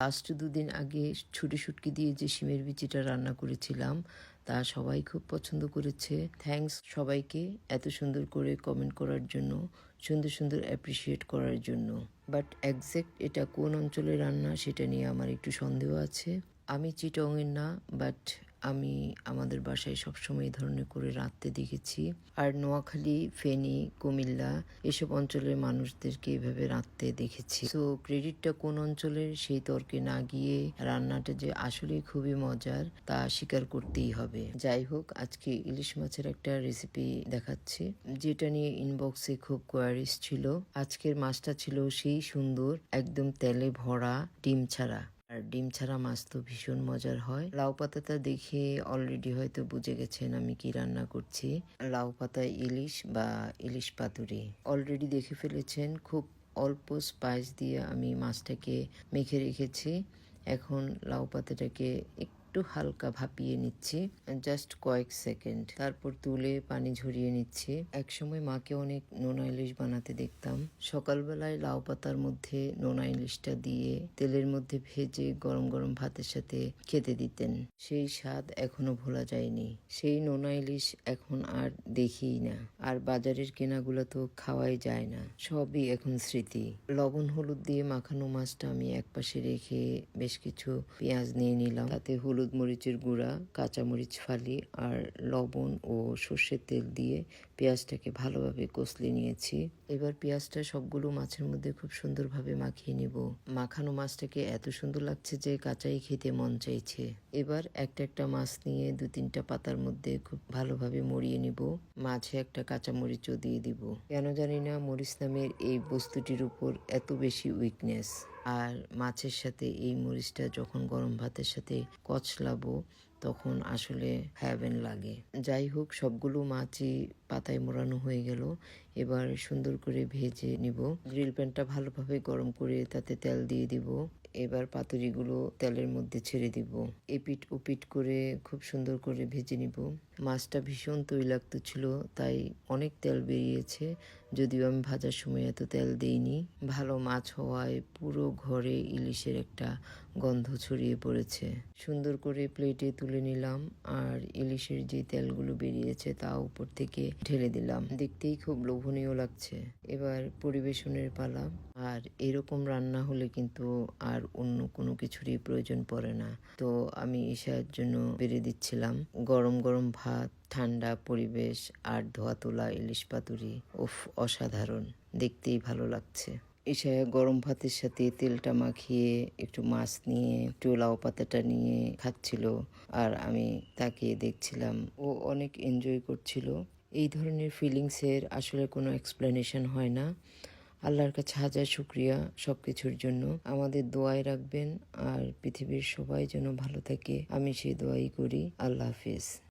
Last দুদিন আগে ছুটি শুটকি দিয়ে যে সিমের বিচিটা রান্না করেছিলাম, তা সবাই খুব পছন্দ করেছে। থ্যাংকস সবাইকে এত সুন্দর করে কমেন্ট করার জন্য, সুন্দর সুন্দর অ্যাপ্রিসিয়েট করার জন্য। বাট একজ্যাক্ট এটা কোন অঞ্চলে রান্না সেটা নিয়ে আমার একটু সন্দেহ আছে। আমি চিটংয়ের না বাট আমি আমাদের বাসায় সবসময় এই ধরনের করে রাঁধতে দেখেছি। আর নোয়াখালী, ফেনী, কুমিল্লা এসব অঞ্চলের মানুষদেরকে এভাবে রাঁধতে দেখেছি। তো ক্রেডিটটা কোন অঞ্চলের সেই তর্কে না গিয়ে রান্নাটা যে আসলে খুবই মজার তা স্বীকার করতেই হবে। যাই হোক, আজকে ইলিশ মাছের একটা রেসিপি দেখাচ্ছি, যেটা নিয়ে ইনবক্সে খুব কোয়ারিস ছিল। আজকের মাছটা ছিল সেই সুন্দর, একদম তেলে ভরা, ডিম ছাড়া। ডিম ছাড়া মাছ তো ভীষণ মজার হয়। লাউ পাতাটা দেখে অলরেডি হয়তো বুঝে গেছেন আমি কি রান্না করছি। লাউ পাতা, ইলিশ বা ইলিশ পাতুরি। অলরেডি দেখে ফেলেছেন, খুব অল্প স্পাইস দিয়ে আমি মাছটাকে মেখে রেখেছি। এখন লাউ পাতাটাকে একটু হালকা ভাপিয়ে নিচ্ছি জাস্ট কয়েক সেকেন্ড তারপর তুলে পানি ঝরিয়ে নিচ্ছি। একসময় মাকে অনেক নোনা ইলিশ বানাতে দেখতাম। সকালবেলায় লাউ পাতার মধ্যে নোনা ইলিশটা দিয়ে তেলের মধ্যে ভেজে গরম গরম ভাতের সাথে খেতে দিতেন। সেই স্বাদ এখনও ভোলা যায়নি। সেই নোনা ইলিশ এখন আর দেখিই না। আর বাজারের কেনাগুলো তো খাওয়াই যায় না। সবই এখন স্মৃতি। লবণ হলুদ দিয়ে মাখানো মাছটা আমি একপাশে রেখে বেশ কিছু পেঁয়াজ নিয়ে নিলাম। তাতে হলুদ মরিচের গুঁড়া, কাঁচা মরিচ ফালি আর লবণ ও সর্ষের তেল দিয়ে পেঁয়াজটাকে ভালোভাবে কষলে নিয়েছি। এবার পেঁয়াজটা সবগুলো মাছের মধ্যে খুব সুন্দরভাবে মাখিয়ে নিব। মাখানো মাছটাকে এত সুন্দর লাগছে যে কাঁচাই খেতে মন চাইছে। এবার একটা একটা মাছ নিয়ে দু তিনটা পাতার মধ্যে খুব ভালোভাবে মরিয়ে নিব। মাঝে একটা কাঁচা মরিচও দিয়ে দিব। কেন জানি না মরিচ নামের এই বস্তুটির উপর এত বেশি উইকনেস আর মাছের সাথে এই মরিচটা যখন গরম ভাতের সাথে কচলাবো, তখন আসলে হ্যাভেন লাগে। যাই হোক সবগুলো মাছই পাতায় মোড়ানো হয়ে গেল। এবার সুন্দর করে ভেজে নিব। গ্রিল প্যানটা ভালোভাবে গরম করে তাতে তেল দিয়ে দিব। এবার পাতুরিগুলো তেলের মধ্যে ছেড়ে দিব। এপিট ওপিট করে খুব সুন্দর করে ভেজে নিব। মাছটা ভীষণ তৈলাক্ত ছিল, তাই অনেক তেল বেরিয়েছে। যদিও আমি ভাজার সময় এত তেল দিইনি, ভালো মাছ হওয়ায় পুরো ঘরে ইলিশের একটা গন্ধ ছড়িয়ে পড়েছে। সুন্দর করে প্লেটে তুলে নিলাম আর ইলিশের যে তেলগুলো বেরিয়েছে তা উপর থেকে ঢেলে দিলাম। দেখতেই খুব লোভনীয় লাগছে। এবার পরিবেশনের পালা। আর এরকম রান্না হলে কিন্তু আর অন্য কোনো কিছুরই প্রয়োজন পড়ে না। তো আমি ঈশার জন্য বেড়ে দিচ্ছিলাম। গরম গরম ভাত ঠান্ডা পরিবেশ আর ধোয়া তোলা ইলিশ পাতুরি, উফ, অসাধারণ। দেখতেই ভালো লাগছে। ঈশায়া গরম ভাতের সাথে তেলটা মাখিয়ে, একটু মাছ নিয়ে, একটু লাউ পাতাটা নিয়ে খাচ্ছিল। আর আমি তাকে দেখছিলাম, ও অনেক এনজয় করছিল। এই ধরনের ফিলিংসের আসলে কোনো এক্সপ্লেনেশন হয় না। আল্লাহর কাছে হাজার শুক্রিয়া সব কিছুর জন্য। আমাদের দোয়ায় রাখবেন আর পৃথিবীর সবাই যেন ভালো থাকে। আমি সেই দোয়াই করি। আল্লাহ হাফিজ।